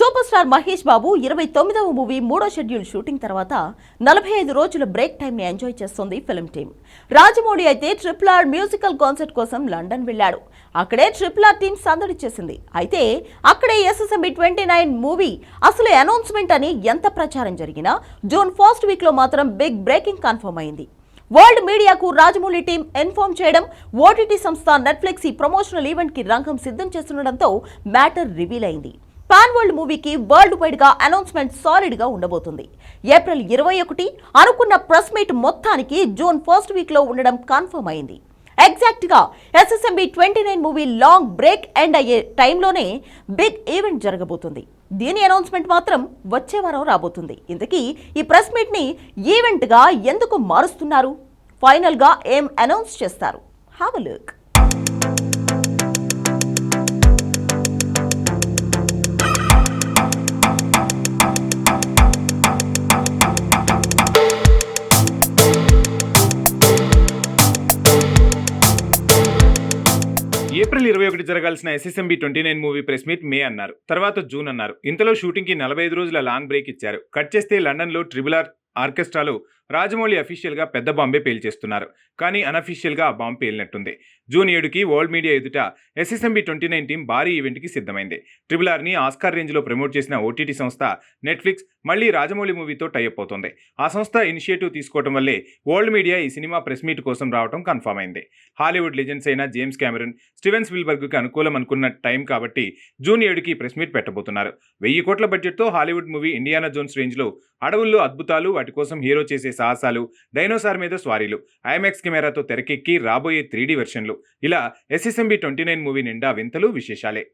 Super star Mahesh బాబు ఇరవై తొమ్మిదవ movie మూడో షెడ్యూల్ షూటింగ్ తర్వాత నలభై ఐదు రోజుల బ్రేక్ టైంని ఎంజాయ్ చేస్తోంది ఫిల్మ్ టీమ్. రాజమౌళి అయితే ట్రిపుల్ ఆర్ మ్యూజికల్ కాన్సర్ట్ కోసం లండన్ వెళ్ళాడు. అక్కడే ట్రిపుల్ ఆర్ టీం సందడి చేసింది. అయితే అక్కడే ఎస్ఎస్ఎంబి ట్వంటీ నైన్ మూవీ అసలు అనౌన్స్మెంట్ అని ఎంత ప్రచారం జరిగినా జూన్ ఫస్ట్ వీక్లో మాత్రం బిగ్ బ్రేకింగ్ కన్ఫర్మ్ అయింది. వరల్డ్ మీడియాకు రాజమౌళి టీం ఇన్ఫార్మ్ చేయడం ఓటీటీ సంస్థ నెట్ఫ్లిక్స్ ఈ ప్రమోషనల్ ఈవెంట్కి రంగం సిద్ధం చేస్తుండటంతో మ్యాటర్ రివీల్ అయింది. పాన్ వరల్డ్ మూవీకి వరల్డ్ వైడ్గా అనౌన్స్మెంట్ సాలిడ్గా ఉండబోతుంది. ఏప్రిల్ ఇరవై ఒకటి అనుకున్న ప్రెస్ మీట్ మొత్తానికి జూన్ ఫస్ట్ వీక్లో ఉండడం కన్ఫర్మ్ అయింది. ఎగ్జాక్ట్గా SSMB twenty nine movie long break end అయ్యే టైంలోనే బిగ్ ఈవెంట్ జరగబోతుంది. దీని అనౌన్స్మెంట్ మాత్రం వచ్చే వారం రాబోతుంది. ఇంతకీ ఈ ప్రెస్ మీట్ని ఈవెంట్గా ఎందుకు మారుస్తున్నారు? ఫైనల్గా ఏం అనౌన్స్ చేస్తారు? హావ్ లుక్ ఏప్రిల్ ఇరవై ఒకటి జరగాల్సిన SSMB twenty nine movie press meet May అన్నారు. తర్వాత జూన్ అన్నారు. ఇంతలో షూటింగ్కి నలభై ఐదు రోజుల లాంగ్ బ్రేక్ ఇచ్చారు. కట్ చేస్తే లండన్లో ట్రిబుల్ ఆర్ ఆర్కెస్ట్రాలో రాజమౌళి అఫీషియల్గా పెద్ద బాంబే పేల్చేస్తున్నారు. కానీ అనఫీషియల్గా ఆ బాంబు పేలినట్టుంది. జూన్ ఏడుకి వరల్డ్ మీడియా ఎదుట ఎస్ఎస్ఎంబి ట్వంటీ నైన్ టీం భారీ ఈవెంట్కి సిద్ధమైంది. ట్రిబుల్ ఆర్ని ఆస్కార్ రేంజ్లో ప్రమోట్ చేసిన ఓటీటీ సంస్థ నెట్ఫ్లిక్స్ మళ్ళీ రాజమౌళి మూవీతో టైఅప్ అవుతుంది. ఆ సంస్థ ఇనిషియేటివ్ తీసుకోవడం వల్లే వరల్డ్ మీడియా ఈ సినిమా ప్రెస్ మీట్ కోసం రావడం కన్ఫర్మ్ అయింది. హాలీవుడ్ లెజెండ్స్ అయిన జేమ్స్ కెమెరన్ స్టీవెన్ స్పిల్బర్గ్కి అనుకూలం అనుకున్న టైం కాబట్టి జూన్ ఏడుకి ప్రెస్ మీట్ పెట్టబోతున్నారు. వెయ్యి కోట్ల బడ్జెట్తో హాలీవుడ్ మూవీ ఇండియానా జోన్స్ రేంజ్లో అడవుల్లో అద్భుతాలు వాటి కోసం హీరో చేసే సాహసాలు డైనోసార్ మీద స్వారీలు ఐమాక్స్ కెమెరాతో తెరకెక్కి రాబోయే త్రీడీ వెర్షన్లు. ఇలా ఎస్ఎస్ఎంబి ట్వంటీ నైన్ మూవీ నిండా వింతలు విశేషాలే.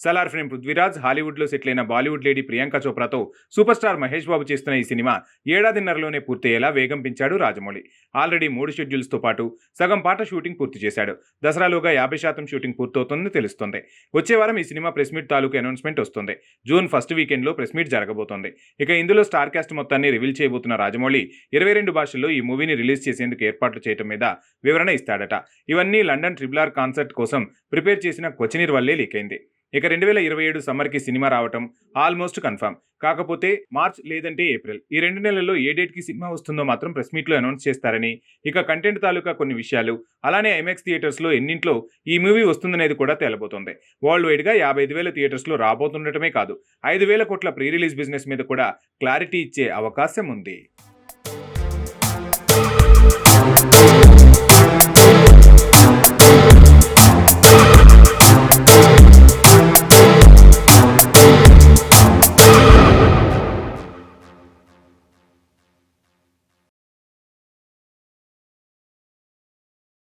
సలార్ ఫ్రేమ్ పృథ్వీరాజ్ హాలీవుడ్లో సెటిల్ అయిన బాలీవుడ్ లేడీ ప్రియాంక చోప్రాతో సూపర్ స్టార్ మహేష్ బాబు చేస్తున్న ఈ సినిమా ఏడాదిన్నరలోనే పూర్తయ్యేలా వేగం పెంచాడు రాజమౌళి. ఆల్రెడీ మూడు షెడ్యూల్స్తో పాటు సగం పాట షూటింగ్ పూర్తి చేశాడు. దసరాలోగా యాభై శాతం షూటింగ్ పూర్తవుతుందని తెలుస్తోంది. వచ్చే వారం ఈ సినిమా ప్రెస్ మీట్ తాలూకు అనౌన్స్మెంట్ వస్తుంది. జూన్ ఫస్ట్ వీకెండ్లో ప్రెస్ మీట్ జరగబోతోంది. ఇక ఇందులో స్టార్ కాస్ట్ మొత్తాన్ని రివీల్ చేయబోతున్న రాజమౌళి ఇరవై రెండు భాషల్లో ఈ మూవీని రిలీజ్ చేసేందుకు ఏర్పాట్లు చేయడం మీద వివరణ ఇస్తాడట. ఇవన్నీ లండన్ ట్రిబుల్ కాన్సర్ట్ కోసం ప్రిపేర్ చేసిన కొచ్చినీర్ వల్లే లీక్ అయింది. ఇక రెండు వేల ఇరవై ఏడు సమ్మర్కి సినిమా రావటం ఆల్మోస్ట్ కన్ఫర్మ్. కాకపోతే మార్చ్ లేదంటే ఏప్రిల్. ఈ రెండు నెలల్లో ఏ డేట్కి సినిమా వస్తుందో మాత్రం ప్రెస్ మీట్లో అనౌన్స్ చేస్తారని. ఇక కంటెంట్ తాలూకా కొన్ని విషయాలు. అలానే ఐమాక్స్ థియేటర్స్లో ఎన్నింట్లో ఈ మూవీ వస్తుందనేది కూడా తేలబోతోంది. వరల్డ్ వైడ్గా యాభై ఐదు వేల థియేటర్స్లో రాబోతుండటమే కాదు. ఐదు వేల కోట్ల ప్రీ రిలీజ్ బిజినెస్ మీద కూడా క్లారిటీ ఇచ్చే అవకాశం ఉంది.